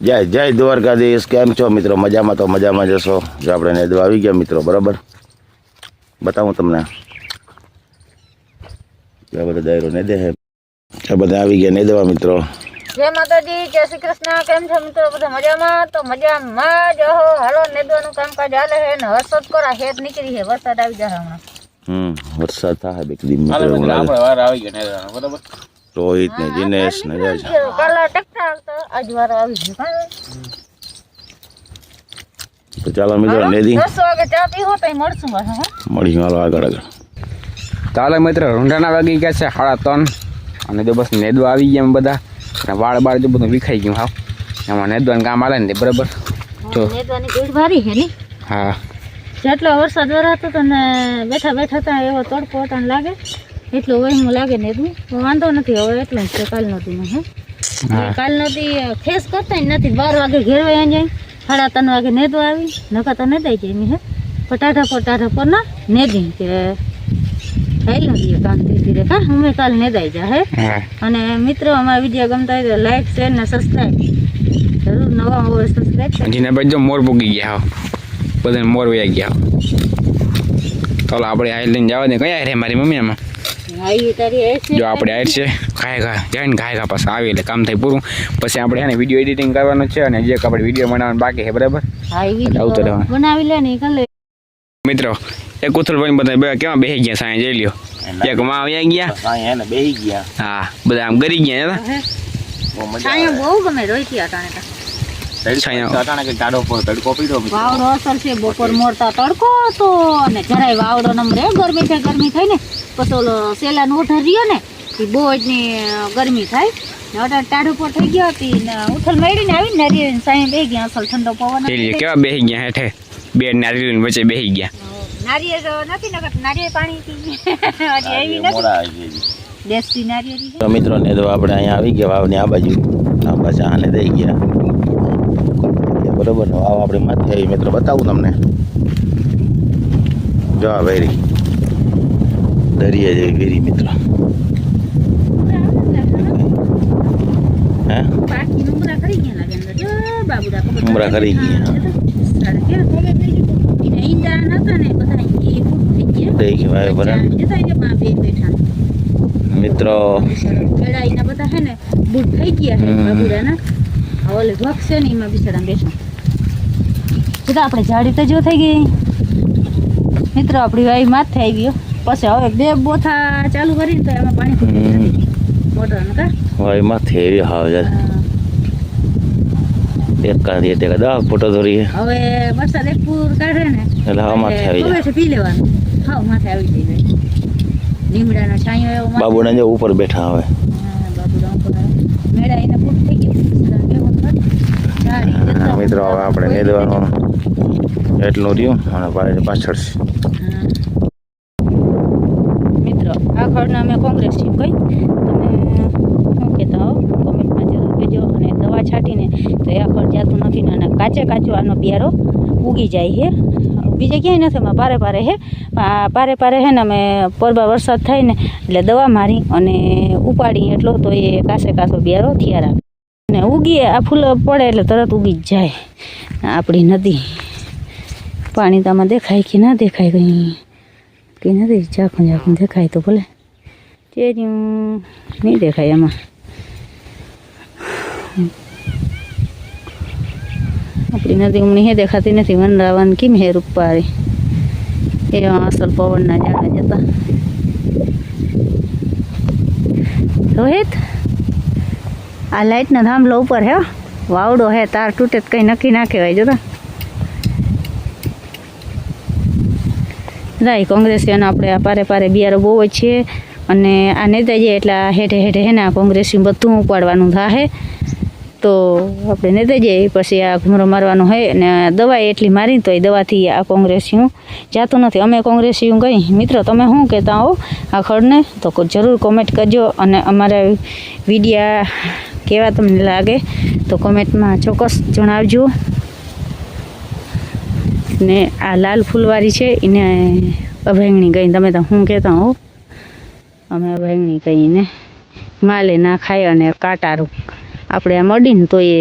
જય જય દ્વારકાધીશ. કેમ છો મિત્રો? મજામાં તો મજામાં જશો જો આપણે નેદવા આવી ગયા મિત્રો બરાબર? બતાવું તમને. આ બધા દાયરો નેદે છે આ બધા આવી ગયા નેદવા મિત્રો. જય માતાજી જય શ્રી કૃષ્ણ. કેમ છો મિત્રો? બધા મજામાં? તો મજામાં જ હો. હાલો નેદવાનું કામકાજ હાલે છે ને વરસાદ કોરા હેત નીકળી છે વરસાદ આવી જશે હમણાં. હમ વરસાદ થાય બે દી હાલે મિત્રો મિત્ર આપણે વાર આવી ગયો નેદાનો બરાબર? રોહિત ને દિનેશ ને? તો ચાલો મિત્રો નેદી. મળશું હો. હાલો આગળ આગળ. ચાલો મિત્ર રૂંઢાના વાગી ગયા છે સાડા ત્રણ. અને જો બસ નેદવા આવી ગયા અમે બધા. અને વાળ બાળ જો બધું વિખાઈ ગયું હાવ એમાં નેદવાનું કામ આલે ને બરાબર? જો. ભારી છે ની? હા. જેટલો વરસાદ વરાતો તો ને બેઠા બેઠા તા એવો તડકો હતા લાગે. એટલું વહેમું લાગે ને એટલું. વાંધો નથી હવે એટલું જ છે કાલ નહોતું હે. કાલ નથી ખેસ કરતા નથી. બાર વાગે ઘેરવાય જાય. સાડા ત્રણ વાગે નેદો આવી. નકાતા નેદાઈ જાય એની હે? પટાઢા પટાઢા પર ના નેદી કે ખાઈ લઈએ કામ ધીરે ધીરે હા? અમે કાલ નેદાઈ જા હે? અને મિત્રો અમારા વીડિયો ગમતા હોય તો લાઈક શેર ને સબસ્ક્રાઈબ જરૂર નવા હોય સબસ્ક્રાઈબ જીને ભાઈ જો મોર પૂગી ગયા હાવ બધાને મોર વયા ગયા ચાલો આપણે આ લઈને જવા દે. કયા રે મારી મમ્મી આમાં? આવી તારી એ છે જો આપણે આયર છે ખાય ખા જાય ને ખાય ખા પાછા આવી એટલે કામ થાય પૂરું. પછી આપણે એને વીડિયો એડિટિંગ કરવાનું છે અને જે આપણે વીડિયો બનાવવાનું બાકી છે બરાબર? આવતો રહેવાનું. બનાવી લે ને મિત્રો એક ઉથલભાઈ બધા બે કેવા બેસી ગયા સાંજે જઈ લ્યો. એક માં આવ્યા ગયા. બેહી ગયા. હા બધા આમ ગરી ગયા હતા. બહુ મજા છાંયો બહુ ગમે રોઈ અટાણે તો આવે કે ટાઢો પર તડકો પીડો વાવડો અસર છે બપોર મોડતા તડકો હતો અને જરાય વાવડો નમ રે ગરમી થાય ગરમી થઈ ને. પછી ઓલો સેલાનો ઓઢર રહ્યો ને એ બહુ જ ની ગરમી થાય. ને અટાણે ટાઢું પર થઈ ગયો હતી ને ઉથલ મેળીને આવી ને નારિયેળ સાંઈ બે ગયા અસલ ઠંડો પવન કેવા બેસી ગયા હેઠે? બે નારિયેળ વચ્ચે બેહી ગયા. નારિયેળ નથી નકર નારિયેળ પાણી હજી નથી. આવી ગયા દેશી નારિયેળી તો મિત્રોને તો આપણે અહીંયા આવી ગયા વાવની આ બાજુ. આ બાજુ આને દઈ ગયા. બરોબર વાવ આપણે માથે આવી. મિત્રો બતાવું તમને. જવાબ વેરી દરિયા જેવી વેરી મિત્રો. ઉમરા કરી ગયા. થઈ મિત્રો બધા ને બૂટ થઈ ગયા હે હમ. ઓલે વખ ને એમાં બિચારા બેઠા કીધા આપણે જાડી તો થઈ ગઈ. મિત્રો આપણી વાઈ માથે આવી ગયો પછી હવે બે બોથા ચાલુ કરીને તો એમાં પાણી ખૂટતું હમ. નથી. મોટરનું કા વાય માથે એવી હાવ યાર એક કાંધી એક દસ ફોટો દોરી હવે વરસાદ એક પૂર કાઢે ને એટલે હાવ માથે આવી જાય. હવે પી લેવાનું. હાવ માથે આવી જાય લીમડાનો છાંયો એવો બાબુના જે ઉપર બેઠા હવે. ઉપર મેળા એને થઈ ગયું. મિત્રો હવે આપણે નેદવાનું. એટલું રહ્યું અને પાછળ પાછળ છે. હા. આ ખડના અમે કોંગ્રેસ છીએ કંઈ તમે શું કહેતા હો? કોમેન્ટમાં જરૂર કહેજો અને દવા છાંટીને તો એ ખડ જાતું નથી ને અને કાચે કાચો આનો બિયારો ઉગી જાય છે બીજે ક્યાંય નથી, એમાં પારે પારે હે. આ પારે પારે હે ને અમે પરબા વરસાદ થાય ને એટલે દવા મારી અને ઉપાડી એટલો તો એ કાસે કાસો બિયારો થયા રાખે. અને ઉગીએ, આ ફૂલ પડે એટલે તરત ઉગી જ જાય. આપણી નદી. પાણી તો આમાં દેખાય કે ના દેખાય કંઈ? કે નથી ઝાંખું ઝાંખું દેખાય તો ભલે. ચેર્યું નહીં દેખાય એમાં આપણી નદી હમણાં હે દેખાતી નથી વનરાવન કેમ હે રૂપારી એ અસલ પવનના ઝાડા જતા રોહિત આ લાઇટના થાંભલો ઉપર હે વાવડો હે, તાર તૂટે કંઈ નક્કી ના કહેવાય જોતા રાય, કોંગ્રેસીઓને આપણે પારે પારે બિયારો બહુ જ છે. અને આ નેતાજી એટલે હેઠે હેઠે હે ને આ કોંગ્રેસી બધું ઉપાડવાનું થાય તો આપણે નેતા જઈએ પછી આ ઘૂમરો મારવાનો હોય ને દવા એટલી મારી તો એ દવાથી આ કોંગ્રેસીયું જાતું નથી. અમે કોંગ્રેસીયું ગઈ. મિત્રો, તમે શું કહેતા હો આ ખડને? તો જરૂર કોમેન્ટ કરજો અને અમારા વિડીયા કેવા તમને લાગે તો કોમેન્ટમાં ચોક્કસ જણાવજો. ને આ લાલ ફૂલવાળી છે, એને અભેંગણી ગઈ. તમે તો શું કહેતા હો? અમે અભેંગણી કહીને માલે ના ખાય અને કાંટારું. આપણે આ મડીને તો એ